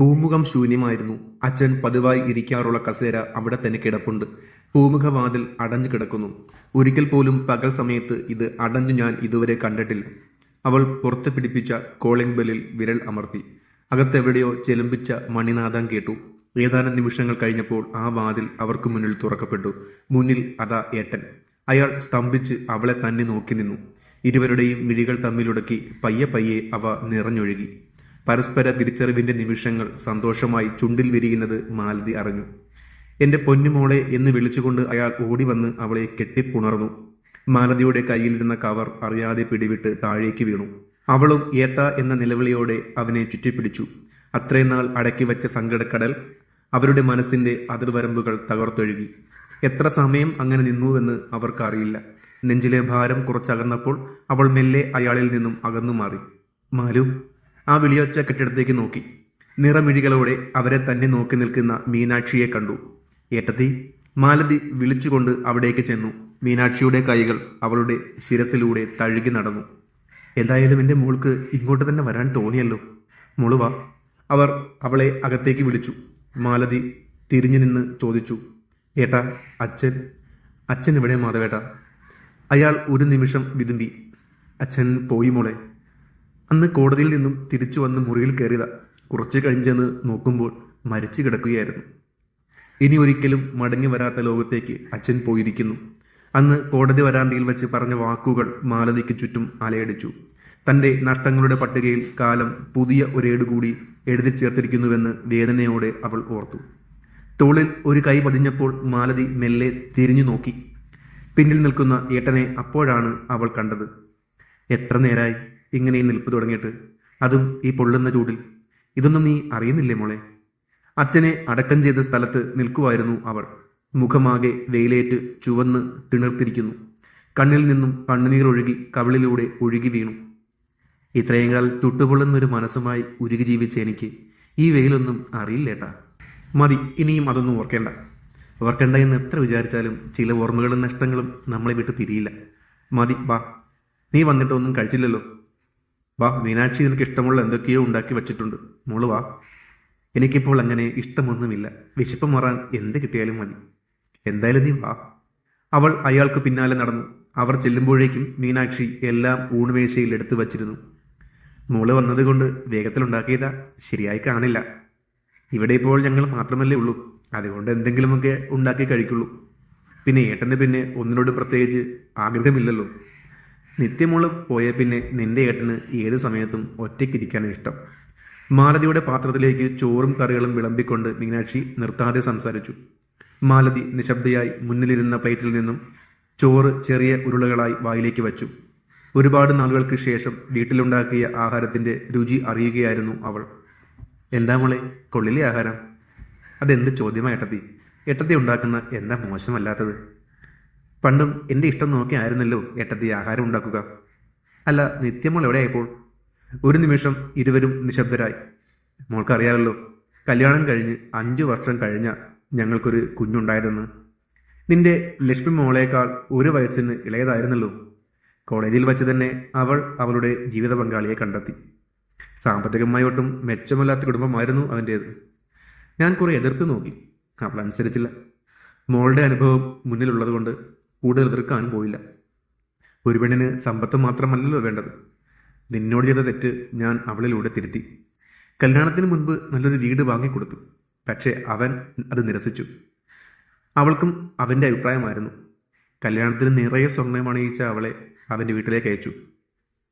പൂമുഖം ശൂന്യമായിരുന്നു. അച്ഛൻ പതിവായി ഇരിക്കാറുള്ള കസേര അവിടെ തന്നെ കിടപ്പുണ്ട്. പൂമുഖവാതിൽ അടഞ്ഞു കിടക്കുന്നു. ഒരിക്കൽ പോലും പകൽ സമയത്ത് ഇത് അടഞ്ഞു ഞാൻ ഇതുവരെ കണ്ടിട്ടില്ല. അവൾ പുറത്ത് പിടിപ്പിച്ച കോളിംഗ് ബെല്ലിൽ വിരൽ അമർത്തി. അകത്തെവിടെയോ ചെലുമ്പിച്ച മണിനാദം കേട്ടു. ഏതാനും നിമിഷങ്ങൾ കഴിഞ്ഞപ്പോൾ ആ വാതിൽ അവർക്ക് മുന്നിൽ തുറക്കപ്പെട്ടു. മുന്നിൽ അതാ ഏട്ടൻ. അയാൾ സ്തംഭിച്ച് അവളെ തന്നെ നോക്കി നിന്നു. ഇരുവരുടെയും മിഴികൾ തമ്മിലുടക്കി പയ്യെ പയ്യെ അവ നിറഞ്ഞൊഴുകി. പരസ്പര തിരിച്ചറിവിന്റെ നിമിഷങ്ങൾ സന്തോഷമായി ചുണ്ടിൽ വിരിയുന്നത് മാലതി അറിഞ്ഞു. എന്റെ പൊന്നുമോളെ എന്ന് വിളിച്ചുകൊണ്ട് അയാൾ ഓടി വന്ന് അവളെ കെട്ടിപ്പുണർന്നു. മാലതിയുടെ കയ്യിലിരുന്ന കവർ അറിയാതെ പിടിവിട്ട് താഴേക്ക് വീണു. അവളും ഏട്ട എന്ന നിലവിളിയോടെ അവനെ ചുറ്റിപ്പിടിച്ചു. അത്രയും നാൾ അടക്കി വെച്ച സങ്കടക്കടൽ അവരുടെ മനസ്സിന്റെ അതിർവരമ്പുകൾ തകർത്തൊഴുകി. എത്ര സമയം അങ്ങനെ നിന്നുവെന്ന് അവർക്കറിയില്ല. നെഞ്ചിലെ ഭാരം കുറച്ചകന്നപ്പോൾ അവൾ മെല്ലെ അയാളിൽ നിന്നും അകന്നു മാറി മാലു ആ വിളിയൊച്ച കെട്ടിടത്തേക്ക് നോക്കി. നിറമിഴികളോടെ അവരെ തന്നെ നോക്കി നിൽക്കുന്ന മീനാക്ഷിയെ കണ്ടു. ഏട്ടത്തി മാലതി വിളിച്ചുകൊണ്ട് അവിടേക്ക് ചെന്നു. മീനാക്ഷിയുടെ കൈകൾ അവളുടെ ശിരസിലൂടെ തഴുകി നടന്നു. എന്തായാലും എന്റെ മോൾക്ക് ഇങ്ങോട്ട് തന്നെ വരാൻ തോന്നിയല്ലോ. മുളുവ അവർ അവളെ അകത്തേക്ക് വിളിച്ചു. മാലതി തിരിഞ്ഞു നിന്ന് ചോദിച്ചു. ഏട്ടാ അച്ഛൻ അച്ഛൻ ഇവിടെ മാധവേട്ട? അയാൾ ഒരു നിമിഷം വിതുമ്പി. അച്ഛൻ പോയി മോളെ. അന്ന് കോടതിയിൽ നിന്നും തിരിച്ചു വന്ന് മുറിയിൽ കയറിയതാ. കുറച്ച് കഴിഞ്ഞെന്ന് നോക്കുമ്പോൾ മരിച്ചു കിടക്കുകയായിരുന്നു. ഇനി ഒരിക്കലും മടങ്ങി വരാത്ത ലോകത്തേക്ക് അച്ഛൻ പോയിരിക്കുന്നു. അന്ന് കോടതി വരാന്തയിൽ വെച്ച് പറഞ്ഞ വാക്കുകൾ മാലതിക്ക് ചുറ്റും അലയടിച്ചു. തന്റെ നഷ്ടങ്ങളുടെ പട്ടികയിൽ കാലം പുതിയ ഒരേട് കൂടി എഴുതി ചേർത്തിരിക്കുന്നുവെന്ന് വേദനയോടെ അവൾ ഓർത്തു. തോളിൽ ഒരു കൈ പതിഞ്ഞപ്പോൾ മാലതി മെല്ലെ തിരിഞ്ഞു നോക്കി. പിന്നിൽ നിൽക്കുന്ന ഏട്ടനെ അപ്പോഴാണ് അവൾ കണ്ടത്. എത്ര നേരായി? ഇങ്ങനെ നിൽപ്പ് തുടങ്ങിയിട്ട് അതും ഈ പൊള്ളുന്ന ചൂടിൽ. ഇതൊന്നും നീ അറിയുന്നില്ലേ മോളെ? അച്ഛനെ അടക്കം ചെയ്ത സ്ഥലത്ത് നിൽക്കുമായിരുന്നു അവൾ. മുഖമാകെ വെയിലേറ്റ് ചുവന്ന് തിണർത്തിരിക്കുന്നു. കണ്ണിൽ നിന്നും കണ്ണുനീരൊഴുകി കവിളിലൂടെ ഒഴുകി വീണു. ഇത്രയും കാൽ തുട്ടുപൊള്ളുന്നൊരു മനസ്സുമായി ഉരുകി ജീവിച്ച എനിക്ക് ഈ വെയിലൊന്നും അറിയില്ലേട്ടാ. മതി ഇനിയും അതൊന്നും ഓർക്കേണ്ട. ഓർക്കേണ്ട എന്ന് എത്ര വിചാരിച്ചാലും ചില ഓർമ്മകളും നഷ്ടങ്ങളും നമ്മളെ വിട്ട് തിരിയില്ല മതി വാ. നീ വന്നിട്ടൊന്നും കഴിച്ചില്ലല്ലോ. വാ മീനാക്ഷി നിനക്ക് ഇഷ്ടമുള്ള എന്തൊക്കെയോ ഉണ്ടാക്കി വച്ചിട്ടുണ്ട്. മോൾ വാ. എനിക്കിപ്പോൾ അങ്ങനെ ഇഷ്ടമൊന്നുമില്ല. വിശപ്പ് മാറാൻ എന്ത് കിട്ടിയാലും മതി. എന്തായാലും നീ വാ. അവൾ അയാൾക്ക് പിന്നാലെ നടന്നു. അവർ ചെല്ലുമ്പോഴേക്കും മീനാക്ഷി എല്ലാം ഊണുമേശയിൽ എടുത്തു വച്ചിരുന്നു. മോൾ വന്നതുകൊണ്ട് വേഗത്തിലുണ്ടാക്കിയതാ. ശരിയായി കാണില്ല. ഇവിടെ ഇപ്പോൾ ഞങ്ങൾ മാത്രമല്ലേ ഉള്ളൂ. അതുകൊണ്ട് എന്തെങ്കിലുമൊക്കെ ഉണ്ടാക്കി കഴിക്കുള്ളൂ. പിന്നെ ഏട്ടന് പിന്നെ ഒന്നിനോട് പ്രത്യേകിച്ച് ആഗ്രഹമില്ലല്ലോ. നിത്യമോൾ പോയ പിന്നെ നിന്റെ ഏട്ടന് ഏത് സമയത്തും ഒറ്റയ്ക്കിരിക്കാനാണ് ഇഷ്ടം. മാലതിയുടെ പാത്രത്തിലേക്ക് ചോറും കറികളും വിളമ്പിക്കൊണ്ട് മീനാക്ഷി നിർത്താതെ സംസാരിച്ചു. മാലതി നിശബ്ദയായി മുന്നിലിരുന്ന പ്ലേറ്റിൽ നിന്നും ചോറ് ചെറിയ ഉരുളകളായി വായിലേക്ക് വച്ചു. ഒരുപാട് നാളുകൾക്ക് ശേഷം വീട്ടിലുണ്ടാക്കിയ ആഹാരത്തിന്റെ രുചി അറിയുകയായിരുന്നു അവൾ. എന്താ മോളെ കൊള്ളിലെ ആഹാരം? അതെന്ത് ചോദ്യമാ എട്ടത്തി എട്ടത്തി ഉണ്ടാക്കുന്ന എന്താ മോശമല്ലാത്തത്? പണ്ടും എന്റെ ഇഷ്ടം നോക്കി ആയിരുന്നല്ലോ ഏട്ടത്തി ആഹാരം ഉണ്ടാക്കുക. അല്ല നിത്യമോൾ എവിടെയായപ്പോൾ? ഒരു നിമിഷം ഇരുവരും നിശബ്ദരായി. മോൾക്കറിയാമല്ലോ കല്യാണം കഴിഞ്ഞ് അഞ്ചു വർഷം കഴിഞ്ഞ ഞങ്ങൾക്കൊരു കുഞ്ഞുണ്ടായതെന്ന്. നിന്റെ ലക്ഷ്മി മോളേക്കാൾ ഒരു വയസ്സിന് ഇളയതായിരുന്നല്ലോ. കോളേജിൽ വച്ച് തന്നെ അവൾ അവളുടെ ജീവിത പങ്കാളിയെ കണ്ടെത്തി. സാമ്പത്തികമായി ഒട്ടും മെച്ചമല്ലാത്ത കുടുംബമായിരുന്നു അവന്റേത് ഞാൻ കുറെ എതിർത്ത് നോക്കി. അവൾ അനുസരിച്ചില്ല മോളുടെ അനുഭവം മുന്നിലുള്ളത് കൊണ്ട് കൂടുതൽ എതിർക്കാനും പോയില്ല. ഒരു പെണ്ണിന് സമ്പത്ത് മാത്രമല്ലല്ലോ വേണ്ടത്. നിന്നോട് ചെയ്ത തെറ്റ് ഞാൻ അവളിലൂടെ തിരുത്തി. കല്യാണത്തിന് മുൻപ് നല്ലൊരു വീട് വാങ്ങിക്കൊടുത്തു. പക്ഷേ അവൻ അത് നിരസിച്ചു. അവൾക്കും അവന്റെ അഭിപ്രായമായിരുന്നു. കല്യാണത്തിന് നിറയെ സ്വർണം അണിയിച്ച അവളെ അവന്റെ വീട്ടിലേക്ക് അയച്ചു.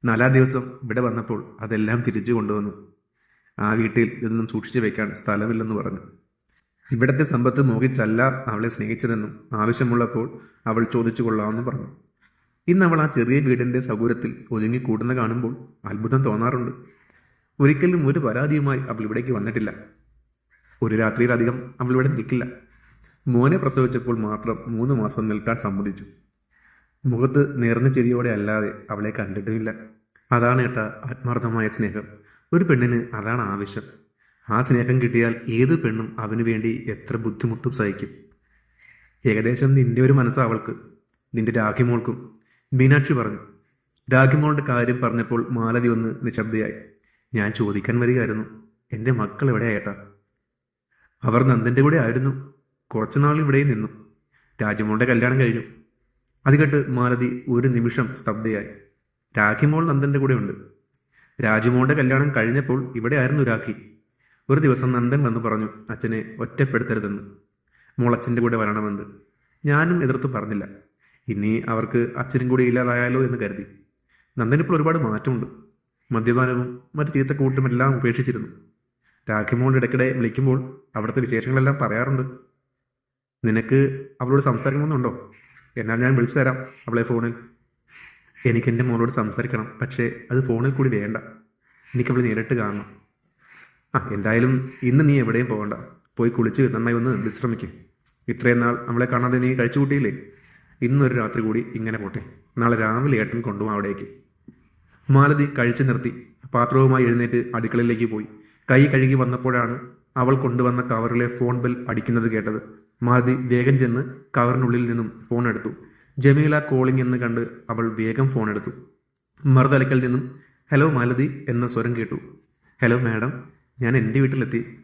നാലാം ദിവസം ഇവിടെ വന്നപ്പോൾ അതെല്ലാം തിരിച്ചു കൊണ്ടുവന്നു. ആ വീട്ടിൽ ഇതൊന്നും സൂക്ഷിച്ചു വെക്കാൻ സ്ഥലമില്ലെന്ന് പറഞ്ഞു. ഇവിടത്തെ സമ്പത്ത് മോഹിച്ചല്ല അവളെ സ്നേഹിച്ചതെന്നും ആവശ്യമുള്ളപ്പോൾ അവൾ ചോദിച്ചു കൊള്ളാമെന്നും പറഞ്ഞു. ഇന്ന് അവൾ ആ ചെറിയ വീടിന്റെ സൗകര്യത്തിൽ ഒതുങ്ങി കൂടുന്ന കാണുമ്പോൾ അത്ഭുതം തോന്നാറുണ്ട്. ഒരിക്കലും ഒരു പരാതിയുമായി അവൾ ഇവിടേക്ക് വന്നിട്ടില്ല. ഒരു രാത്രിയിലധികം അവൾ ഇവിടെ നിൽക്കില്ല. മോനെ പ്രസവിച്ചപ്പോൾ മാത്രം മൂന്ന് മാസം നിൽക്കാൻ സമ്മതിച്ചു. മുഖത്ത് നേർന്ന ചിരിയോടെ അല്ലാതെ അവളെ കണ്ടിട്ടുമില്ല. അതാണ് ഏട്ട ആത്മാർത്ഥമായ സ്നേഹം. ഒരു പെണ്ണിന് അതാണ് ആവശ്യം. ആ സ്നേഹം കിട്ടിയാൽ ഏത് പെണ്ണും അവന് വേണ്ടി എത്ര ബുദ്ധിമുട്ടും സഹിക്കും. ഏകദേശം നിന്റെ ഒരു മനസ്സ് അവൾക്ക് നിന്റെ രാഖിമോൾക്കും. മീനാക്ഷി പറഞ്ഞു രാഖിമോളുടെ കാര്യം പറഞ്ഞപ്പോൾ മാലതി ഒന്ന് നിശബ്ദയായി ഞാൻ ചോദിക്കാൻ വരികയായിരുന്നു. എന്റെ മക്കൾ എവിടെയാ അവർ നന്ദന്റെ കൂടെ ആയിരുന്നു. കുറച്ചുനാൾ ഇവിടെയും നിന്നു. രാജമോളുടെ കല്യാണം കഴിഞ്ഞു. അത് കേട്ട് മാലതി ഒരു നിമിഷം സ്തബ്ധയായി. രാഖിമോൾ നന്ദന്റെ കൂടെ ഉണ്ട് രാജമോളുടെ കല്യാണം കഴിഞ്ഞപ്പോൾ ഇവിടെ ആയിരുന്നു രാഖി. ഒരു ദിവസം നന്ദൻ വന്ന് പറഞ്ഞു അച്ഛനെ ഒറ്റപ്പെടുത്തരുതെന്ന്. മോളച്ഛന്റെ കൂടെ വരണമെന്ന്. ഞാനും എതിർത്ത് പറഞ്ഞില്ല. ഇനി അവർക്ക് അച്ഛനും കൂടി ഇല്ലാതായാലോ എന്ന് കരുതി. നന്ദനിപ്പോൾ ഒരുപാട് മാറ്റമുണ്ട്. മദ്യപാനവും മറ്റു ചീത്തക്കൂട്ടും എല്ലാം ഉപേക്ഷിച്ചിരുന്നു. രാഖിമോൾ ഇടയ്ക്കിടെ വിളിക്കുമ്പോൾ അവിടുത്തെ വിശേഷങ്ങളെല്ലാം പറയാറുണ്ട്. നിനക്ക് അവളോട് സംസാരിക്കണമെന്നുണ്ടോ? എന്നാൽ ഞാൻ വിളിച്ചു തരാം അവളെ ഫോണിൽ. എനിക്ക് എന്റെ മോളോട് സംസാരിക്കണം പക്ഷേ അത് ഫോണിൽ കൂടി വേണ്ട. എനിക്കവളെ നേരിട്ട് കാണണം. ആ എന്തായാലും ഇന്ന് നീ എവിടെയും പോകണ്ട. പോയി കുളിച്ച് നന്നായി ഒന്ന് വിശ്രമിക്കും. ഇത്രയും നാൾ നമ്മളെ കാണാതെ നീ കഴിച്ചു കൂട്ടിയില്ലേ ഇന്നൊരു രാത്രി കൂടി ഇങ്ങനെ പോട്ടെ. നാളെ രാവിലെ ഏട്ടൻ കൊണ്ടുപോകാം അവിടേക്ക്. മാലതി കഴിച്ചു നിർത്തി. പാത്രവുമായി എഴുന്നേറ്റ് അടുക്കളയിലേക്ക് പോയി. കൈ കഴുകി വന്നപ്പോഴാണ് അവൾ കൊണ്ടുവന്ന കവറിലെ ഫോൺ ബെൽ അടിക്കുന്നത് കേട്ടത്. മാലതി വേഗം ചെന്ന് കവറിനുള്ളിൽ നിന്നും ഫോൺ എടുത്തു. ജമീല കോളിംഗ് എന്ന് കണ്ട് അവൾ വേഗം ഫോൺ എടുത്തു. മറുതലക്കൽ നിന്നും ഹലോ മാലതി എന്ന സ്വരം കേട്ടു. ഹലോ മാഡം ഞാൻ എന്റെ വീട്ടിലെത്തി.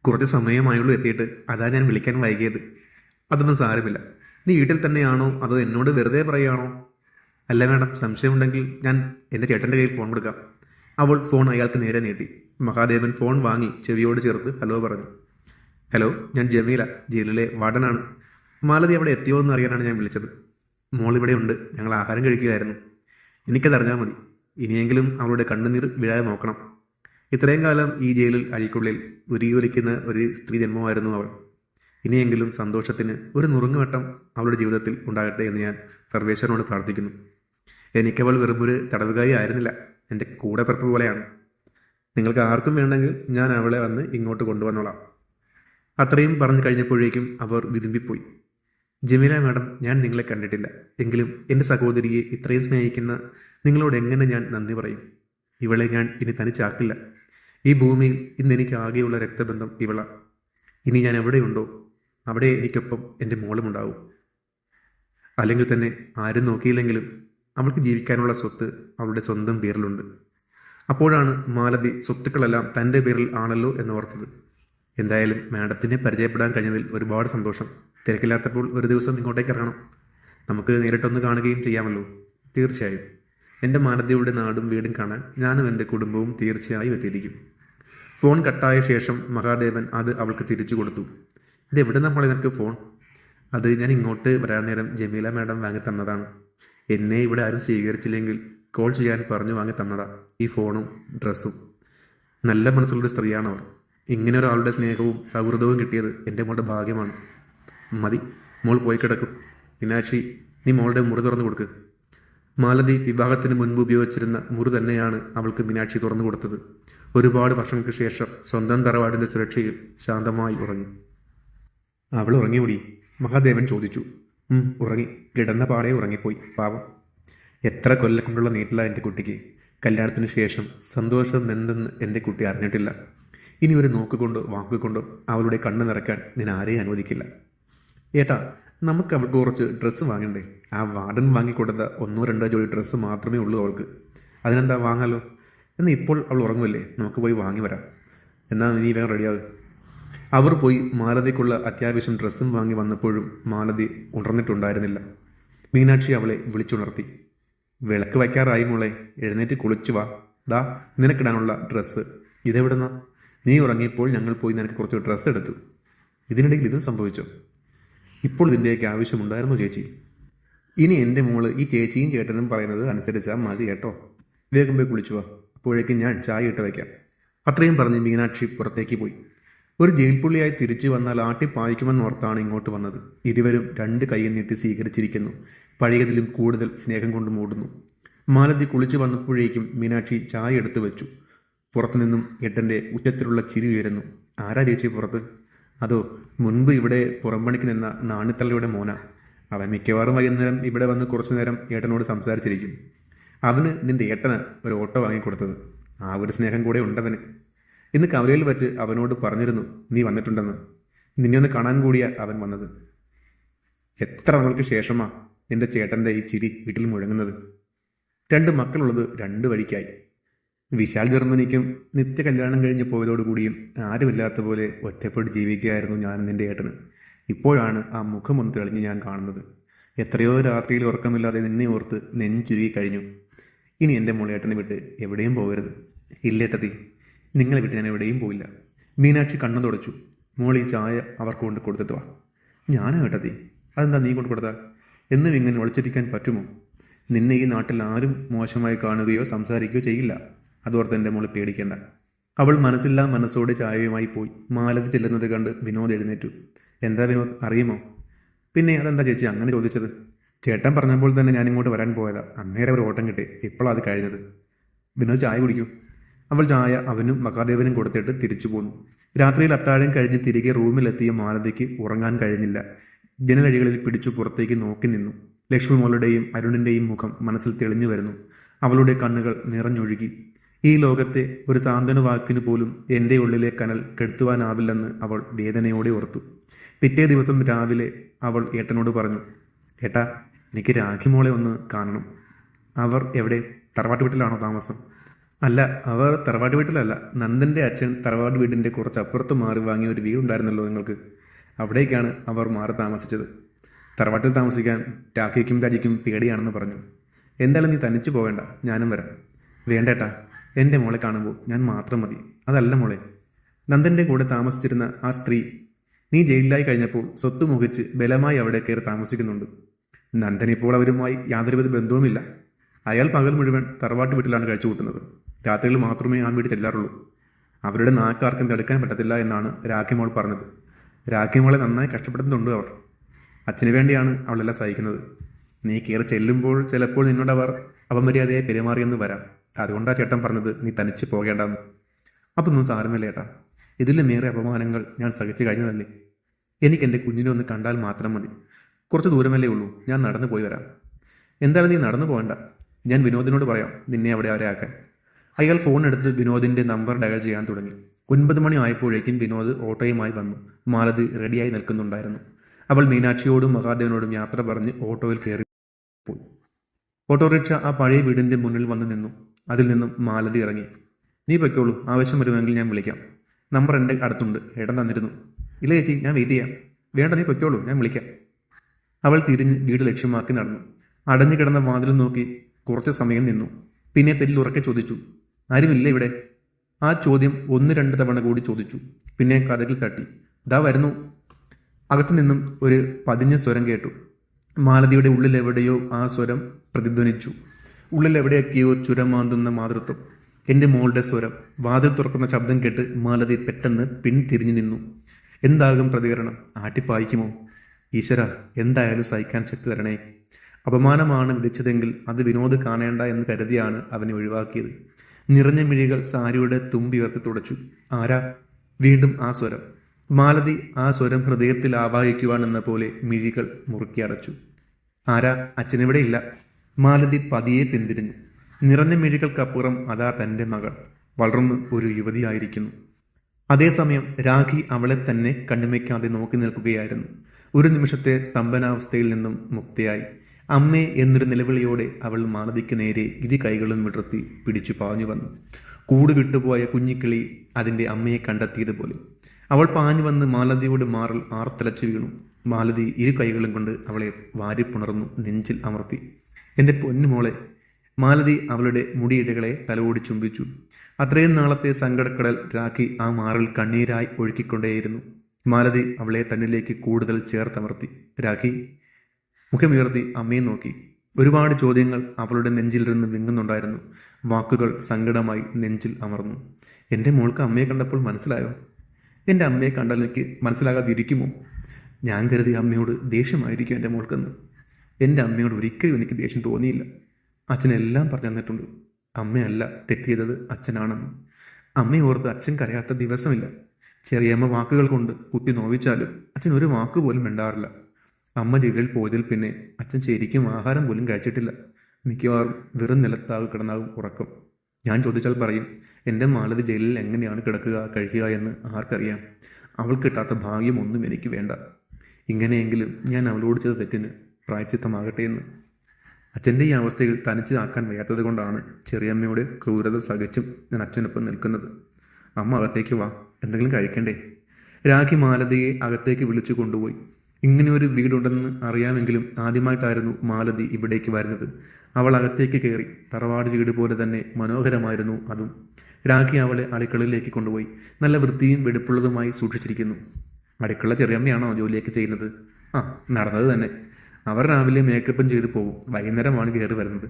കുറച്ച് സമയമായുള്ളൂ എത്തിയിട്ട്. അതാ ഞാൻ വിളിക്കാൻ വൈകിയത്. അതൊന്നും സാരമില്ല. നീ വീട്ടിൽ തന്നെയാണോ? അതോ എന്നോട് വെറുതെ പറയുകയാണോ അല്ല മാഡം സംശയമുണ്ടെങ്കിൽ ഞാൻ എന്റെ ചേട്ടന്റെ കയ്യിൽ ഫോൺ കൊടുക്കാം. അവൾ ഫോൺ അയാൾക്ക് നേരെ നീട്ടി. മഹാദേവൻ ഫോൺ വാങ്ങി ചെവിയോട് ചേർത്ത് ഹലോ പറഞ്ഞു. ഹലോ ഞാൻ ജമീല ജയിലിലെ വാർഡനാണ്. മാലതി അവിടെ എത്തിയോ എന്ന് അറിയാനാണ് ഞാൻ വിളിച്ചത്. മോൾ ഇവിടെ ഉണ്ട്. ഞങ്ങൾ ആഹാരം കഴിക്കുകയായിരുന്നു. എനിക്കതറിഞ്ഞാൽ മതി. ഇനിയെങ്കിലും അവളുടെ കണ്ണുനീർ വീഴാതെ നോക്കണം. ഇത്രയും കാലം ഈ ജയിലിൽ അഴിക്കുള്ളിൽ ഉരിയൊലിക്കുന്ന ഒരു സ്ത്രീ ജന്മമായിരുന്നു അവൾ. ഇനിയെങ്കിലും സന്തോഷത്തിന് ഒരു നുറുങ്ങുവട്ടം അവളുടെ ജീവിതത്തിൽ ഉണ്ടാകട്ടെ എന്ന് ഞാൻ സർവേശ്വരനോട് പ്രാർത്ഥിക്കുന്നു. എനിക്കവൾ വെറുമൊരു തടവുകാരി ആയിരുന്നില്ല. എന്റെ കൂടെ പിറപ്പ് പോലെയാണ്. നിങ്ങൾക്ക് ആർക്കും വേണമെങ്കിൽ ഞാൻ അവളെ വന്ന് ഇങ്ങോട്ട് കൊണ്ടുവന്നോളാം. അത്രയും പറഞ്ഞു കഴിഞ്ഞപ്പോഴേക്കും അവർ വിതുമ്പിപ്പോയി. ജമീല മാഡം ഞാൻ നിങ്ങളെ കണ്ടിട്ടില്ല. എങ്കിലും എന്റെ സഹോദരിയെ ഇത്രയും സ്നേഹിക്കുന്ന നിങ്ങളോട് എങ്ങനെ ഞാൻ നന്ദി പറയും? ഇവളെ ഞാൻ ഇനി തനിച്ചാക്കില്ല. ഈ ഭൂമിയിൽ ഇന്ന് എനിക്ക് ആകെയുള്ള രക്തബന്ധം ഇവള. ഇനി ഞാൻ എവിടെയുണ്ടോ അവിടെ എനിക്കൊപ്പം എന്റെ മോളുമുണ്ടാവും. അല്ലെങ്കിൽ തന്നെ ആരും നോക്കിയില്ലെങ്കിലും അവൾക്ക് ജീവിക്കാനുള്ള സ്വത്ത് അവളുടെ സ്വന്തം പേരിലുണ്ട്. അപ്പോഴാണ് മാലതി സ്വത്തുക്കളെല്ലാം തന്റെ പേരിൽ ആണല്ലോ എന്ന് ഓർത്തത്. എന്തായാലും മാഡത്തിനെ പരിചയപ്പെടാൻ കഴിഞ്ഞതിൽ ഒരുപാട് സന്തോഷം. തിരക്കില്ലാത്തപ്പോൾ ഒരു ദിവസം ഇങ്ങോട്ടേക്ക് ഇറങ്ങണം. നമുക്ക് നേരിട്ടൊന്ന് കാണുകയും ചെയ്യാമല്ലോ. തീർച്ചയായും. എന്റെ മാലതിയുടെ നാടും വീടും കാണാൻ ഞാനും എന്റെ കുടുംബവും തീർച്ചയായും എത്തിയിരിക്കും. ഫോൺ കട്ടായ ശേഷം മഹാദേവൻ അത് അവൾക്ക് തിരിച്ചു കൊടുത്തു. ഇത് എവിടെ നമ്മളെ നിനക്ക് ഫോൺ? അത് ഞാൻ ഇങ്ങോട്ട് വരാൻ നേരം ജമീല മാഡം വാങ്ങി തന്നതാണ്. എന്നെ ഇവിടെ ആരും സ്വീകരിച്ചില്ലെങ്കിൽ കോൾ ചെയ്യാൻ പറഞ്ഞു വാങ്ങി തന്നതാ. ഈ ഫോണും ഡ്രസ്സും. നല്ല മനസ്സുള്ളൊരു സ്ത്രീയാണ് അവർ. ഇങ്ങനെ ഒരാളുടെ സ്നേഹവും സൗഹൃദവും കിട്ടിയത് എന്റെ മോളുടെ ഭാഗ്യമാണ്. മതി മോൾ പോയി കിടക്കും. മീനാക്ഷി നീ മോളുടെ മുറി തുറന്നു കൊടുക്ക്. മാലതി വിവാഹത്തിന് മുൻപ് ഉപയോഗിച്ചിരുന്ന മുറി തന്നെയാണ് അവൾക്ക് മീനാക്ഷി തുറന്നു കൊടുത്തത്. ഒരുപാട് വർഷങ്ങൾക്ക് ശേഷം സ്വന്തം തറവാടിന്റെ സുരക്ഷയിൽ ശാന്തമായി ഉറങ്ങി. അവൾ ഉറങ്ങിയോടി. മഹാദേവൻ ചോദിച്ചു. ഉറങ്ങി. കിടന്ന പാടെ ഉറങ്ങിപ്പോയി പാവം. എത്ര കൊല്ലം കൊണ്ടുള്ള നീട്ടില്ല എന്റെ കുട്ടിക്ക്. കല്യാണത്തിന് ശേഷം സന്തോഷം എന്തെന്ന് എന്റെ കുട്ടി അറിഞ്ഞിട്ടില്ല. ഇനി ഒരു നോക്കുകൊണ്ടോ വാക്കുകൊണ്ടോ അവളുടെ കണ്ണ് നിറക്കാൻ ഞാൻ ആരെയും അനുവദിക്കില്ല. ഏട്ടാ നമുക്ക് അവൾക്ക് കുറച്ച് ഡ്രസ്സ് വാങ്ങണ്ടേ? ആ വാർഡൻ വാങ്ങിക്കൊടുത്ത ഒന്നോ രണ്ടോ ജോഡി ഡ്രസ്സ് മാത്രമേ ഉള്ളൂ അവൾക്ക്. അതിനെന്താ വാങ്ങാലോ? എന്നാൽ ഇപ്പോൾ അവൾ ഉറങ്ങുമല്ലേ നമുക്ക് പോയി വാങ്ങി വരാം. എന്നാൽ നീ വേഗം റെഡിയാകും അവർ പോയി മാലതിക്കുള്ള അത്യാവശ്യം ഡ്രസ്സും വാങ്ങി വന്നപ്പോഴും മാലതി ഉണർന്നിട്ടുണ്ടായിരുന്നില്ല. മീനാക്ഷി അവളെ വിളിച്ചുണർത്തി. വിളക്ക് വയ്ക്കാറായി മോളെ. എഴുന്നേറ്റ് കുളിച്ചു വാ. ദാ നിനക്കിടാനുള്ള ഡ്രസ്സ് ഇതെവിടുന്ന? നീ ഉറങ്ങിയപ്പോൾ ഞങ്ങൾ പോയി നിനക്ക് കുറച്ച് ഡ്രസ്സ് എടുത്തു. ഇതിനിടയിൽ ഇതും സംഭവിച്ചു. ഇപ്പോൾ ഇതിന്റെയൊക്കെ ആവശ്യമുണ്ടായിരുന്നു ചേച്ചി. ഇനി എന്റെ മോൾ ഈ ചേച്ചിയും ചേട്ടനും പറയുന്നത് അനുസരിച്ചാൽ മതി കേട്ടോ. വേഗം പോയി കുളിച്ചു വാ. അപ്പോഴേക്കും ഞാൻ ചായ ഇട്ട് വയ്ക്കാം. അത്രയും പറഞ്ഞ് മീനാക്ഷി പുറത്തേക്ക് പോയി. ഒരു ജയിൽ പുള്ളിയായി തിരിച്ചു വന്നാൽ ആട്ടിപ്പായിക്കുമെന്നോർത്താണ് ഇങ്ങോട്ട് വന്നത്. ഇരുവരും രണ്ട് കൈയും നീട്ടി സ്വീകരിച്ചിരിക്കുന്നു. പഴയതിലും കൂടുതൽ സ്നേഹം കൊണ്ട് മൂടുന്നു. മാലതി കുളിച്ചു വന്നപ്പോഴേക്കും മീനാക്ഷി ചായ എടുത്തു വെച്ചു. പുറത്തുനിന്നും എട്ടന്റെ ഉച്ചത്തിലുള്ള ചിരി ഉയരുന്നു. ആരാ ചേച്ചി പുറത്ത്? അതോ മുൻപ് ഇവിടെ പുറംപണിക്ക് നിന്ന നാണിത്തള്ളയുടെ മോന? അവൻ മിക്കവാറും വൈകുന്നേരം ഇവിടെ വന്ന് കുറച്ചു നേരം ഏട്ടനോട് സംസാരിച്ചിരിക്കും. അവന് നിന്റെ ഏട്ടന് ഒരു ഓട്ടോ വാങ്ങിക്കൊടുത്തത്. ആ ഒരു സ്നേഹം കൂടെ ഉണ്ടവന്. ഇന്ന് കവലയിൽ വെച്ച് അവനോട് പറഞ്ഞിരുന്നു നീ വന്നിട്ടുണ്ടെന്ന്. നിന്നെ ഒന്ന് കാണാൻ കൂടിയാ അവൻ വന്നത്. എത്ര നാൾക്ക് ശേഷമാ നിന്റെ ചേട്ടന്റെ ഈ ചിരി വീട്ടിൽ മുഴങ്ങുന്നത്? രണ്ട് മക്കളുള്ളത് രണ്ട് വഴിക്കായി. വിശാൽ ജർമ്മനിക്കും നിത്യ കല്യാണം കഴിഞ്ഞ് പോയതോടുകൂടിയും ആരുമില്ലാത്ത പോലെ ഒറ്റപ്പെട്ട് ജീവിക്കുകയായിരുന്നു ഞാൻ നിന്റെ ഏട്ടന്. ഇപ്പോഴാണ് ആ മുഖമൊന്ന് തെളിഞ്ഞ് ഞാൻ കാണുന്നത്. എത്രയോ രാത്രിയിൽ ഉറക്കമില്ലാതെ നിന്നെ ഓർത്ത് നെഞ്ചുരുകി കഴിഞ്ഞു. ഇനി എന്റെ മുളയേട്ടനെ വിട്ട് എവിടെയും പോകരുത്. ഇല്ലേട്ടതി നിങ്ങളെ വിട്ട് ഞാൻ എവിടെയും പോയില്ല മീനാക്ഷി കണ്ണു തുടച്ചു. മോളി ചായ അവർക്ക് കൊണ്ട് കൊടുത്തിട്ട് വാ. ഞാനാ കേട്ടതി അതെന്താ നീ കൊണ്ട് കൊടുത്താൽ എന്നും ഇങ്ങനെ ഒളിച്ചിരിക്കാൻ പറ്റുമോ? നിന്നെ ഈ നാട്ടിൽ ആരും മോശമായി കാണുകയോ സംസാരിക്കുകയോ ചെയ്യില്ല. അതോർത്ത് എന്റെ മോളെ പേടിക്കേണ്ട. അവൾ മനസ്സില്ലാ മനസ്സോട് ചായയുമായി പോയി. മാലതി ചെല്ലുന്നത് കണ്ട് വിനോദ് എഴുന്നേറ്റു. എന്താ വിനോദ് അറിയുമോ? പിന്നെ അതെന്താ ചേച്ചി അങ്ങനെ ചോദിച്ചത്? ചേട്ടൻ പറഞ്ഞപ്പോൾ തന്നെ ഞാൻ ഇങ്ങോട്ട് വരാൻ പോയതാ. അന്നേരം ഒരു ഓട്ടം കിട്ടി. ഇപ്പോഴാണ് അത് കഴിഞ്ഞത്. വിനോദ് ചായ കുടിക്കൂ. അവൾ ചായ അവനും മഹാദേവനും കൊടുത്തിട്ട് തിരിച്ചു പോന്നു. രാത്രിയിൽ അത്താഴം കഴിഞ്ഞ് തിരികെ റൂമിലെത്തിയ മാലതിക്ക് ഉറങ്ങാൻ കഴിഞ്ഞില്ല. ജനലഴികളിൽ പിടിച്ചു പുറത്തേക്ക് നോക്കി നിന്നു. ലക്ഷ്മി മോളുടെയും അരുണിന്റെയും മുഖം മനസ്സിൽ തെളിഞ്ഞു വരുന്നു. അവളുടെ കണ്ണുകൾ നിറഞ്ഞൊഴുകി. ഈ ലോകത്തെ ഒരു സാന്ത്വന വാക്കിനു പോലും എന്റെ ഉള്ളിലെ കനൽ കെടുത്തുവാനാവില്ലെന്ന് അവൾ വേദനയോടെ ഓർത്തു. പിറ്റേ ദിവസം രാവിലെ അവൾ ഏട്ടനോട് പറഞ്ഞു ഏട്ടാ എനിക്ക് രാഖിമോളെ ഒന്ന് കാണണം. അവർ എവിടെ? തറവാട്ട് വീട്ടിലാണോ താമസം? അല്ല അവർ തറവാട്ട് വീട്ടിലല്ല. നന്ദന്റെ അച്ഛൻ തറവാട്ട് വീടിന്റെ കുറച്ച് അപ്പുറത്ത് മാറി വാങ്ങിയ ഒരു വീടുണ്ടായിരുന്നല്ലോ നിങ്ങൾക്ക്. അവിടേക്കാണ് അവർ മാറി താമസിച്ചത്. തറവാട്ടിൽ താമസിക്കാൻ രാഖിക്കും രാജിക്കും പേടിയാണെന്ന് പറഞ്ഞു. എന്തായാലും നീ തനിച്ചു പോവേണ്ട. ഞാനും വരാം. വേണ്ടേട്ടാ എന്റെ മോളെ കാണുമ്പോൾ ഞാൻ മാത്രം മതി. അതല്ല മോളെ. നന്ദന്റെ കൂടെ താമസിച്ചിരുന്ന ആ സ്ത്രീ നീ ജയിലിലായി കഴിഞ്ഞപ്പോൾ സ്വത്ത് മുഖിച്ച് ബലമായി അവിടെ കയറി താമസിക്കുന്നുണ്ട്. നന്ദൻ ഇപ്പോൾ അവരുമായി യാതൊരുവിധ ബന്ധവുമില്ല. അയാൾ പകൽ മുഴുവൻ തറവാട്ട് വീട്ടിലാണ് കഴിച്ചു കൂട്ടുന്നത്. രാത്രിയിൽ മാത്രമേ ആ വീട്ടിൽ ചെല്ലാറുള്ളൂ. അവരുടെ നാക്കാർക്കും തടുക്കാൻ പറ്റത്തില്ല എന്നാണ് രാഖിമോൾ പറഞ്ഞത്. രാഖിമോളെ നന്നായി കഷ്ടപ്പെടുന്നുണ്ട് അവർ. അച്ഛന് വേണ്ടിയാണ് അവളെല്ലാം സഹിക്കുന്നത്. നീ കയറി ചെല്ലുമ്പോൾ ചിലപ്പോൾ നിന്നോട് അവർ അപമര്യാദയായി പെരുമാറിയെന്ന് വരാം. അതുകൊണ്ടാണ് ചേട്ടൻ പറഞ്ഞത് നീ തനിച്ച് പോകേണ്ടെന്ന്. അതൊന്നും സാരമില്ല ഏട്ടാ ഇതിലും ഏറെ അപമാനങ്ങൾ ഞാൻ സഹിച്ചു കഴിഞ്ഞതല്ലേ? എനിക്ക് എന്റെ കുഞ്ഞിനെ ഒന്ന് കണ്ടാൽ മാത്രം മതി. കുറച്ച് ദൂരമല്ലേ ഉള്ളൂ. ഞാൻ നടന്നു പോയി വരാം. എന്തായാലും നീ നടന്നു പോകണ്ട. ഞാൻ വിനോദിനോട് പറയാം നിന്നെ അവിടെ അവരെ ആക്കാൻ. അയാൾ ഫോൺ എടുത്ത് വിനോദിന്റെ നമ്പർ ഡയൽ ചെയ്യാൻ തുടങ്ങി. ഒൻപത് മണി ആയപ്പോഴേക്കും വിനോദ് ഓട്ടോയുമായി വന്നു. മാലതി റെഡിയായി നിൽക്കുന്നുണ്ടായിരുന്നു. അവൾ മീനാക്ഷിയോടും മഹാദേവനോടും യാത്ര പറഞ്ഞ് ഓട്ടോയിൽ കയറി പോയി. ഓട്ടോറിക്ഷ ആ പഴയ വീടിന്റെ മുന്നിൽ വന്ന് നിന്നു. അതിൽ നിന്നും മാലതി ഇറങ്ങി. നീ പൊയ്ക്കോളൂ. ആവശ്യം വരുമെങ്കിൽ ഞാൻ വിളിക്കാം. നമ്പർ എന്റെ അടുത്തുണ്ട്. ഏട്ടൻ തന്നിരുന്നു. ഇല്ല ചേച്ചി ഞാൻ വെയിറ്റ് ചെയ്യാം. വേണ്ട നീ പൊയ്ക്കോളൂ ഞാൻ വിളിക്കാം. അവൾ തിരിഞ്ഞ് വീട് ലക്ഷ്യമാക്കി നടന്നു. അടഞ്ഞു കിടന്ന വാതിൽ നോക്കി കുറച്ച് സമയം നിന്നു. പിന്നെ തെല്ലുറക്കെ ചോദിച്ചു ആരുമില്ല ഇവിടെ? ആ ചോദ്യം ഒന്ന് രണ്ട് തവണ കൂടി ചോദിച്ചു. പിന്നെ കഥകിൽ തട്ടി. ദാ വരുന്നു. അകത്തു നിന്നും ഒരു പതിഞ്ഞ സ്വരം കേട്ടു. മാലതിയുടെ ഉള്ളിൽ എവിടെയോ ആ സ്വരം പ്രതിധ്വനിച്ചു. ഉള്ളിൽ എവിടെയൊക്കെയോ ചുരമാന്തുന്ന മാതൃത്വം. എന്റെ മോളുടെ സ്വരം വാതിൽ തുറക്കുന്ന ശബ്ദം കേട്ട് മാലതി പെട്ടെന്ന് പിൻതിരിഞ്ഞു നിന്നു. എന്താകും പ്രതികരണം? ആട്ടിപ്പായിക്കുമോ ഈശ്വര എന്തായാലും സഹിക്കാൻ ശക്തി തരണേ. അപമാനമാണ് വിധിച്ചതെങ്കിൽ അത് വിനോദ് കാണേണ്ട എന്ന് കരുതിയാണ് അവനെ ഒഴിവാക്കിയത്. നിറഞ്ഞ മിഴികൾ സാരിയുടെ തുമ്പി ഉയർത്തി തുടച്ചു. ആരാ? വീണ്ടും ആ സ്വരം. മാലതി ആ സ്വരം ഹൃദയത്തിൽ ആവാഹിക്കുവാൻ എന്ന പോലെ മിഴികൾ മുറുക്കി അടച്ചു. ആരാ? അച്ഛനിവിടെ മാലതി പതിയെ പിന്തിരിഞ്ഞു. നിറഞ്ഞ മിഴികൾക്കപ്പുറം അതാ തന്റെ മകൾ. വളർന്ന് ഒരു യുവതിയായിരിക്കുന്നു അതേസമയം രാഖി അവളെ തന്നെ കണ്ണുമയ്ക്കാതെ നോക്കി നിൽക്കുകയായിരുന്നു. ഒരു നിമിഷത്തെ സ്തംഭനാവസ്ഥയിൽ നിന്നും മുക്തിയായി. അമ്മേ എന്നൊരു നിലവിളിയോടെ അവൾ മാലതിക്ക് നേരെ ഇരു കൈകളും വിടർത്തി പിടിച്ചു പാഞ്ഞു വന്നു. കൂട് വിട്ടുപോയ കുഞ്ഞിക്കിളി അതിന്റെ അമ്മയെ കണ്ടെത്തിയതുപോലെ. അവൾ പാഞ്ഞു വന്ന് മാലതിയോട് മാറിൽ ആർത്തലച്ചു വീണു. മാലതി ഇരു കൈകളും കൊണ്ട് അവളെ വാരിപ്പുണർന്നു നെഞ്ചിൽ അമർത്തി. എന്റെ പൊന്നുമോളെ മാലതി അവളുടെ മുടിയിഴകളെ തലോടി ചുംബിച്ചു. അത്രയും നാളത്തെ സങ്കടക്കടൽ രാഖി ആ മാറിൽ കണ്ണീരായി ഒഴുക്കിക്കൊണ്ടേയിരുന്നു. മാലതി അവളെ തന്നിലേക്ക് കൂടുതൽ ചേർത്തമർത്തി. രാഖി മുഖമുയർത്തി അമ്മയെ നോക്കി. ഒരുപാട് ചോദ്യങ്ങൾ അവളുടെ നെഞ്ചിൽ നെഞ്ചിലിരുന്ന് വിങ്ങുന്നുണ്ടായിരുന്നു. വാക്കുകൾ സങ്കടമായി നെഞ്ചിൽ അമർന്നു. എന്റെ മോൾക്ക് അമ്മയെ കണ്ടപ്പോൾ മനസ്സിലായോ? എന്റെ അമ്മയെ കണ്ടാൽ എനിക്ക് മനസ്സിലാകാതിരിക്കുമോ? ഞാൻ കരുതി അമ്മയോട് ദേഷ്യമായിരിക്കും എന്റെ മോൾക്കെന്ന്. എന്റെ അമ്മയോട് ഒരിക്കലും എനിക്ക് ദേഷ്യം തോന്നിയില്ല. അച്ഛനെല്ലാം പറഞ്ഞു തന്നിട്ടുണ്ട്. അമ്മയല്ല തെറ്റിയതത് അച്ഛനാണെന്ന്. അമ്മയെ ഓർത്ത് അച്ഛൻ കരയാത്ത ദിവസമില്ല. ചെറിയമ്മ വാക്കുകൾ കൊണ്ട് കുത്തി നോവിച്ചാലും അച്ഛൻ ഒരു വാക്ക് പോലും മിണ്ടാറില്ല. അമ്മ ജയിലിൽ പോയതിൽ പിന്നെ അച്ഛൻ ശരിക്കും ആഹാരം പോലും കഴിച്ചിട്ടില്ല. മിക്കവാറും വെറും നിലത്താകും കിടന്നാകും ഉറക്കം. ഞാൻ ചോദിച്ചാൽ പറയും എന്റെ മാലതി ജയിലിൽ എങ്ങനെയാണ് കിടക്കുക കഴിക്കുക എന്ന് ആർക്കറിയാം? അവൾ കിട്ടാത്ത ഭാഗ്യമൊന്നും എനിക്ക് വേണ്ട. ഇങ്ങനെയെങ്കിലും ഞാൻ അവളോട് ചെയ്ത തെറ്റിന് പ്രായച്ചിത്തമാകട്ടെ എന്ന്. അച്ഛന്റെ ഈ അവസ്ഥയിൽ തനിച്ച് ആക്കാൻ വയ്യാത്തത് കൊണ്ടാണ് ചെറിയമ്മയുടെ ക്രൂരത സഹിച്ചും ഞാൻ അച്ഛനൊപ്പം നിൽക്കുന്നത്. അമ്മ അകത്തേക്ക് വാ എന്തെങ്കിലും കഴിക്കണ്ടേ? രാഖി മാലതിയെ അകത്തേക്ക് വിളിച്ചു കൊണ്ടുപോയി. ഇങ്ങനെ ഒരു വീടുണ്ടെന്ന് അറിയാമെങ്കിലും ആദ്യമായിട്ടായിരുന്നു മാലതി ഇവിടേക്ക് വരുന്നത്. അവൾ അകത്തേക്ക് കയറി. തറവാട് വീട് പോലെ തന്നെ മനോഹരമായിരുന്നു അതും. രാഖി അവളെ അടുക്കളയിലേക്ക് കൊണ്ടുപോയി. നല്ല വൃത്തിയും വെടുപ്പുള്ളതുമായി സൂക്ഷിച്ചിരിക്കുന്നു. അടുക്കള ചെറിയമ്മയാണോ ജോലിയൊക്കെ ചെയ്യുന്നത്? ആ നടന്നത് തന്നെ. അവർ രാവിലെ മേക്കപ്പും ചെയ്ത് പോകും വൈകുന്നേരമാണ് കയറി വരുന്നത്.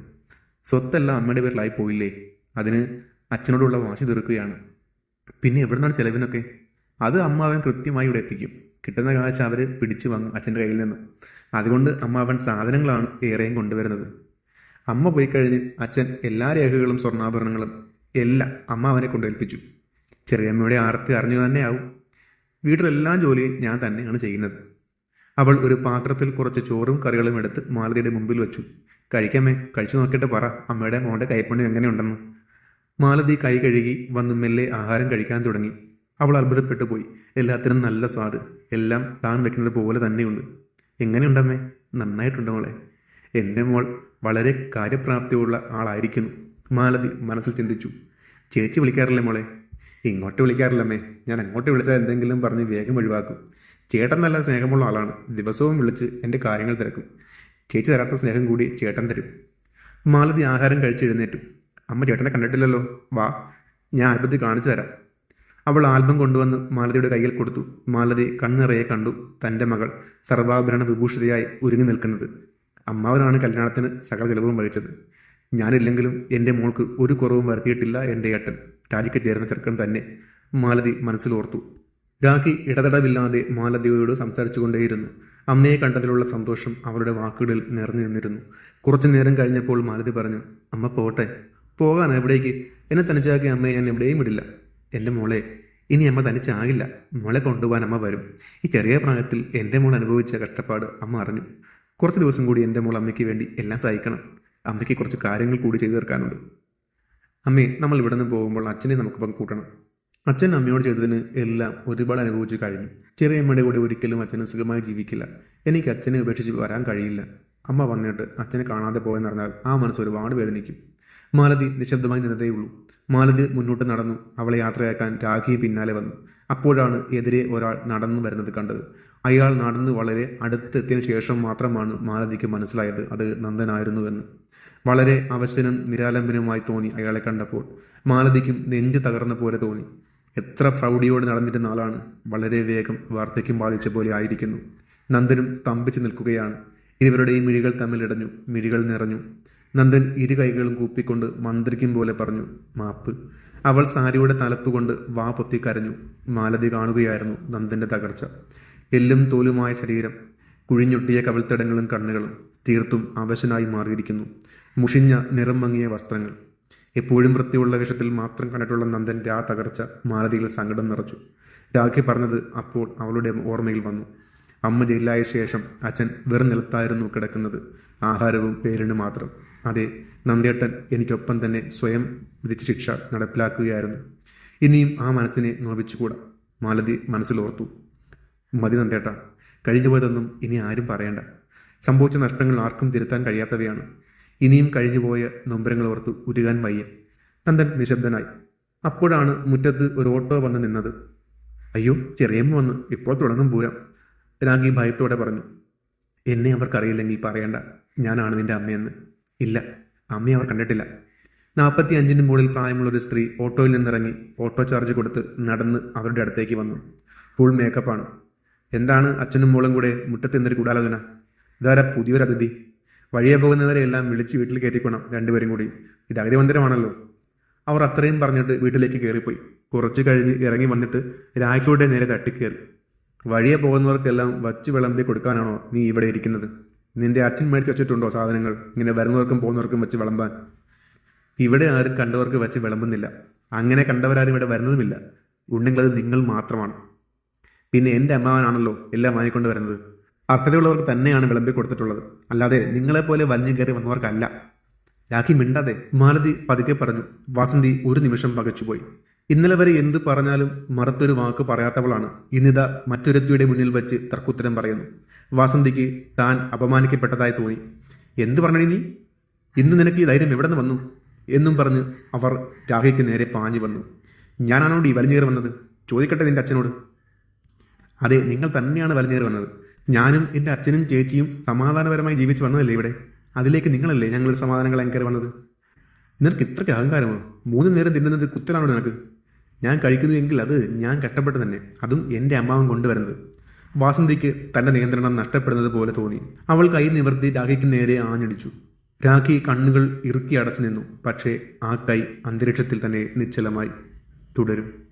സ്വത്തെല്ലാം അമ്മയുടെ പേരിലായി പോയില്ലേ? അതിന് അച്ഛനോടുള്ള വാശി തീർക്കുകയാണ്. പിന്നെ എവിടെ നിന്നാണ് ചിലവിനൊക്കെ? അത് അമ്മാവൻ കൃത്യമായി ഇവിടെ എത്തിക്കും. കിട്ടുന്ന കാശ് അവർ പിടിച്ചു വാങ്ങും അച്ഛന്റെ കയ്യിൽ നിന്ന്. അതുകൊണ്ട് അമ്മാവൻ സാധനങ്ങളാണ് ഏറെയും കൊണ്ടുവരുന്നത്. അമ്മ പോയി കഴിഞ്ഞ് അച്ഛൻ എല്ലാ രേഖകളും സ്വർണാഭരണങ്ങളും എല്ലാം അമ്മ അവനെ കൊണ്ടേൽപ്പിച്ചു ചെറിയമ്മയുടെ ആർത്തി അറിഞ്ഞു തന്നെയാവും വീട്ടിലെല്ലാം ജോലിയും ഞാൻ തന്നെയാണ് ചെയ്യുന്നത്. അവൾ ഒരു പാത്രത്തിൽ കുറച്ച് ചോറും കറികളും എടുത്ത് മാലതിയുടെ മുമ്പിൽ വെച്ചു. കഴിക്കാമേ കഴിച്ചു നോക്കിയിട്ട് പറ അമ്മയുടെ മോന്റെ കൈപ്പണി എങ്ങനെയുണ്ടെന്ന്. മാലതി കൈ കഴുകി വന്ന് മെല്ലെ ആഹാരം കഴിക്കാൻ തുടങ്ങി. അവൾ അത്ഭുതപ്പെട്ടു പോയി. എല്ലാത്തിനും നല്ല സ്വാദ്. എല്ലാം താൻ വെക്കുന്നത് പോലെ തന്നെയുണ്ട്. എങ്ങനെയുണ്ടമ്മേ? നന്നായിട്ടുണ്ട് മോളെ? എന്റെ മോൾ വളരെ കാര്യപ്രാപ്തിയുള്ള ആളായിരിക്കുന്നു. മാലതി മനസ്സിൽ ചിന്തിച്ചു. ചേച്ചി വിളിക്കാറില്ലേ മോളെ? ഇങ്ങോട്ട് വിളിക്കാറില്ലമ്മേ. ഞാൻ അങ്ങോട്ട് വിളിച്ചാൽ എന്തെങ്കിലും പറഞ്ഞ് വേഗം ഒഴിവാക്കും. ചേട്ടൻ നല്ല സ്നേഹമുള്ള ആളാണ്. ദിവസവും വിളിച്ച് എന്റെ കാര്യങ്ങൾ തിരക്കും. ചേച്ചി തരാത്ത സ്നേഹം കൂടി ചേട്ടൻ തരും. മാലതി ആഹാരം കഴിച്ച് എഴുന്നേറ്റു. അമ്മ ചേട്ടനെ കണ്ടിട്ടില്ലല്ലോ. വാ ഞാൻ ആൽബത്തിൽ കാണിച്ചു തരാം. അവൾ ആൽബം കൊണ്ടുവന്ന് മാലതിയുടെ കയ്യിൽ കൊടുത്തു. മാലതി കണ്ണിറയെ കണ്ടു. തന്റെ മകൾ സർവാഭരണ വിഭൂഷിതയായി ഒരുങ്ങി നിൽക്കുന്നത്. അമ്മാവനാണ് കല്യാണത്തിന് സകല ചെലവും വഹിച്ചത്. ഞാനില്ലെങ്കിലും എന്റെ മോൾക്ക് ഒരു കുറവും വരുത്തിയിട്ടില്ല എന്റെ ഏട്ടൻ. രാജിക്ക് ചേർന്ന ചെറുക്കൻ തന്നെ. മാലതി മനസ്സിലോർത്തു. രാഖി ഇടതടവില്ലാതെ മാലദ്വീപയോട് സംസാരിച്ചു കൊണ്ടേയിരുന്നു അമ്മയെ കണ്ടതിലുള്ള സന്തോഷം അവരുടെ വാക്കുകളിൽ നിറഞ്ഞു നിന്നിരുന്നു കുറച്ചു നേരം കഴിഞ്ഞപ്പോൾ മാലതി പറഞ്ഞു അമ്മ പോട്ടെ പോകാൻ എവിടേക്ക്? എന്നെ തനിച്ചാക്കിയ അമ്മയെ ഞാൻ എവിടെയും വിടില്ല. എന്റെ മോളെ ഇനി അമ്മ തനിച്ചാകില്ല. മോളെ കൊണ്ടുപോകാൻ അമ്മ വരും. ഈ ചെറിയ പ്രായത്തിൽ എന്റെ മോൾ അനുഭവിച്ച കഷ്ടപ്പാട് അമ്മ അറിഞ്ഞു. കുറച്ച് ദിവസം കൂടി എന്റെ മോൾ അമ്മയ്ക്ക് വേണ്ടി എല്ലാം സഹിക്കണം. അമ്മയ്ക്ക് കുറച്ച് കാര്യങ്ങൾ കൂടി ചെയ്തു തീർക്കാനുണ്ട്. അമ്മേ നമ്മൾ ഇവിടെ നിന്ന് പോകുമ്പോൾ അച്ഛനെ നമുക്കിപ്പം കൂട്ടണം. അച്ഛൻ അമ്മയോട് ചെയ്തതിന് എല്ലാം ഒരുപാട് അനുഭവിച്ചു കഴിഞ്ഞു. ചെറിയ അമ്മയുടെ കൂടെ ഒരിക്കലും അച്ഛന് സുഖമായി ജീവിക്കില്ല. എനിക്ക് അച്ഛനെ ഉപേക്ഷിച്ച് വരാൻ കഴിയില്ല. അമ്മ വന്നിട്ട് അച്ഛനെ കാണാതെ പോയെന്നറിഞ്ഞാൽ ആ മനസ്സ് ഒരുപാട് വേദനിക്കും. മാലതി നിശബ്ദമായി നിന്നതേയുള്ളൂ. മാലതി മുന്നോട്ട് നടന്നു. അവളെ യാത്രയാക്കാൻ രാഖി പിന്നാലെ വന്നു. അപ്പോഴാണ് എതിരെ ഒരാൾ നടന്നു വരുന്നത് കണ്ടത്. അയാൾ നടന്നു വളരെ അടുത്തെത്തിയതിനു ശേഷം മാത്രമാണ് മാലതിക്ക് മനസ്സിലായത് അത് നന്ദനായിരുന്നുവെന്ന്. വളരെ അവശനും നിരാലംബനുമായി തോന്നി അയാളെ കണ്ടപ്പോൾ. മാലതിക്കും നെഞ്ച് തകർന്ന പോലെ തോന്നി. എത്ര പ്രൗഢിയോട് നടന്നിരുന്ന ആളാണ് വളരെ വേഗം വാർദ്ധക്യം ബാധിച്ച പോലെ ആയിരിക്കുന്നു. നന്ദനും സ്തംഭിച്ചു നിൽക്കുകയാണ്. ഇരുവരുടെയും മിഴികൾ തമ്മിലിടഞ്ഞു മിഴികൾ നിറഞ്ഞു. നന്ദൻ ഇരു കൈകളും കൂപ്പിക്കൊണ്ട് മന്ത്രിക്കും പോലെ പറഞ്ഞു മാപ്പ്. അവൾ സാരിയുടെ തലപ്പ് കൊണ്ട് വാ പൊത്തി കരഞ്ഞു. മാലതി കാണുകയായിരുന്നു നന്ദന്റെ തകർച്ച. എല്ലും തോലുമായ ശരീരം കുഴിഞ്ഞൊട്ടിയ കവിൾത്തടങ്ങളും കണ്ണുകളും തീർത്തും അവശനായി മാറിയിരിക്കുന്നു. മുഷിഞ്ഞ നിറം വസ്ത്രങ്ങൾ എപ്പോഴും വൃത്തിയുള്ള വേഷത്തിൽ മാത്രം കണ്ടിട്ടുള്ള നന്ദന്റെ ആ തകർച്ച മാലതിയിൽ സങ്കടം നിറച്ചു. രാഖി പറഞ്ഞത് അപ്പോൾ അവളുടെ ഓർമ്മയിൽ വന്നു. അമ്മ ജയിലായ ശേഷം അച്ഛൻ വെറും നിലത്തായിരുന്നു കിടക്കുന്നത്. ആഹാരവും പേരിന് മാത്രം. അതെ നന്ദേട്ടൻ എനിക്കൊപ്പം തന്നെ സ്വയം വിധിച്ച ശിക്ഷ നടപ്പിലാക്കുകയായിരുന്നു. ഇനിയും ആ മനസ്സിനെ നോവിച്ചുകൂടാ. മാലതി മനസ്സിലോർത്തു. മതി നന്ദേട്ട കഴിഞ്ഞുപോയതൊന്നും ഇനി ആരും പറയണ്ട. സംഭവിച്ച നഷ്ടങ്ങൾ ആർക്കും തിരുത്താൻ കഴിയാത്തവയാണ്. ഇനിയും കഴിഞ്ഞുപോയ നൊമ്പരങ്ങൾ ഓർത്ത് ഉരുകാൻ വയ്യ. നന്ദൻ നിശബ്ദനായി. അപ്പോഴാണ് മുറ്റത്ത് ഒരു ഓട്ടോ വന്ന് നിന്നത്. അയ്യോ ചെറിയമ്മ വന്ന്. ഇപ്പോൾ തുടങ്ങും പൂരം. രാഗി ഭയത്തോടെ പറഞ്ഞു. എന്നെ അവർക്കറിയില്ലെങ്കിൽ പറയണ്ട. ഞാനാണ് നിന്റെ അമ്മയെന്ന്. ഇല്ല അമ്മയെ അവർ കണ്ടിട്ടില്ല. നാൽപ്പത്തി അഞ്ചിന് മുകളിൽ പ്രായമുള്ള ഒരു സ്ത്രീ ഓട്ടോയിൽ നിന്നിറങ്ങി ഓട്ടോ ചാർജ് കൊടുത്ത് നടന്ന് അവരുടെ അടുത്തേക്ക് വന്നു. ഫുൾ മേക്കപ്പാണ്. എന്താണ് അച്ഛനും മോളും കൂടെ മുറ്റത്ത് നിന്നൊരു കൂടാലോചന ഇതാരാ പുതിയൊരു അതിഥി വഴിയെ പോകുന്നവരെ എല്ലാം വിളിച്ച് വീട്ടിൽ കയറ്റിക്കണം രണ്ടുപേരും കൂടി. ഇത് അഗതി മന്ദിരമാണല്ലോ അവർ അത്രയും പറഞ്ഞിട്ട് വീട്ടിലേക്ക് കയറിപ്പോയി. കുറച്ച് കഴിഞ്ഞ് ഇറങ്ങി വന്നിട്ട് രാഖിയുടെ നേരെ തട്ടിക്കയറി വഴിയെ പോകുന്നവർക്കെല്ലാം വച്ച് വിളമ്പി കൊടുക്കാനാണോ നീ ഇവിടെ ഇരിക്കുന്നത്? നിന്റെ അച്ഛൻ മേടിച്ച് വെച്ചിട്ടുണ്ടോ സാധനങ്ങൾ? ഇങ്ങനെ വരുന്നവർക്കും പോകുന്നവർക്കും വെച്ച് വിളമ്പാൻ. ഇവിടെ ആരും കണ്ടവർക്ക് വെച്ച് വിളമ്പുന്നില്ല. അങ്ങനെ കണ്ടവരാരും ഇവിടെ വരുന്നതുമില്ല. ഉണ്ടെങ്കിൽ അത് നിങ്ങൾ മാത്രമാണ്. പിന്നെ എന്റെ അമ്മാവനാണല്ലോ എല്ലാം വാങ്ങിക്കൊണ്ട് വരുന്നത്. അർഹതയുള്ളവർക്ക് തന്നെയാണ് വിളമ്പി കൊടുത്തിട്ടുള്ളത്. അല്ലാതെ നിങ്ങളെപ്പോലെ വലിഞ്ഞു കയറി വന്നവർക്കല്ല. രാഖി മിണ്ടാതെ മാലതി പതുക്കെ പറഞ്ഞു വാസന്തി ഒരു നിമിഷം പകച്ചുപോയി ഇന്നലെ വരെ എന്തു പറഞ്ഞാലും മറുത്തൊരു വാക്ക് പറയാത്തവളാണ്. ഇന്നിത മറ്റൊരുത്തിയുടെ മുന്നിൽ വെച്ച് തർക്കുത്തരം പറയുന്നു. വാസന്തിക്ക് താൻ അപമാനിക്കപ്പെട്ടതായി തോന്നി. എന്തു പറഞ്ഞു നീ? ഇന്ന് നിനക്ക് ഈ ധൈര്യം എവിടെ നിന്ന് വന്നു? എന്നും പറഞ്ഞ് അവർ രാഖിക്ക് നേരെ പാഞ്ഞു വന്നു. ഞാനാണോ ഈ വലിഞ്ഞേറി വന്നത്? ചോദിക്കട്ടെ നിന്റെ അച്ഛനോട്. അതെ നിങ്ങൾ തന്നെയാണ് വലിഞ്ഞേറി വന്നത്. ഞാനും എന്റെ അച്ഛനും ചേച്ചിയും സമാധാനപരമായി ജീവിച്ചു വന്നതല്ലേ ഇവിടെ? അതിലേക്ക് നിങ്ങളല്ലേ ഞങ്ങൾ സമാധാനങ്ങൾ കയറി വന്നത്? നിനക്ക് ഇത്രയ്ക്ക് അഹങ്കാരമോ? മൂന്ന് നേരം തിന്നുന്നത് കുത്തലാണോ നിനക്ക്? ഞാൻ കഴിക്കുന്നു എങ്കിൽ അത് ഞാൻ കഷ്ടപ്പെട്ട് തന്നെ. അതും എന്റെ അമ്മാവൻ കൊണ്ടുവരുന്നത്. വാസന്തിക്ക് തന്റെ നിയന്ത്രണം നഷ്ടപ്പെടുന്നത് പോലെ തോന്നി. അവൾ കൈ നിവർത്തി രാഖിക്ക് നേരെ ആഞ്ഞടിച്ചു. രാഖി കണ്ണുകൾ ഇറുക്കി അടച്ചു നിന്നു. പക്ഷേ ആ കൈ അന്തരീക്ഷത്തിൽ തന്നെ നിശ്ചലമായി തുടരും.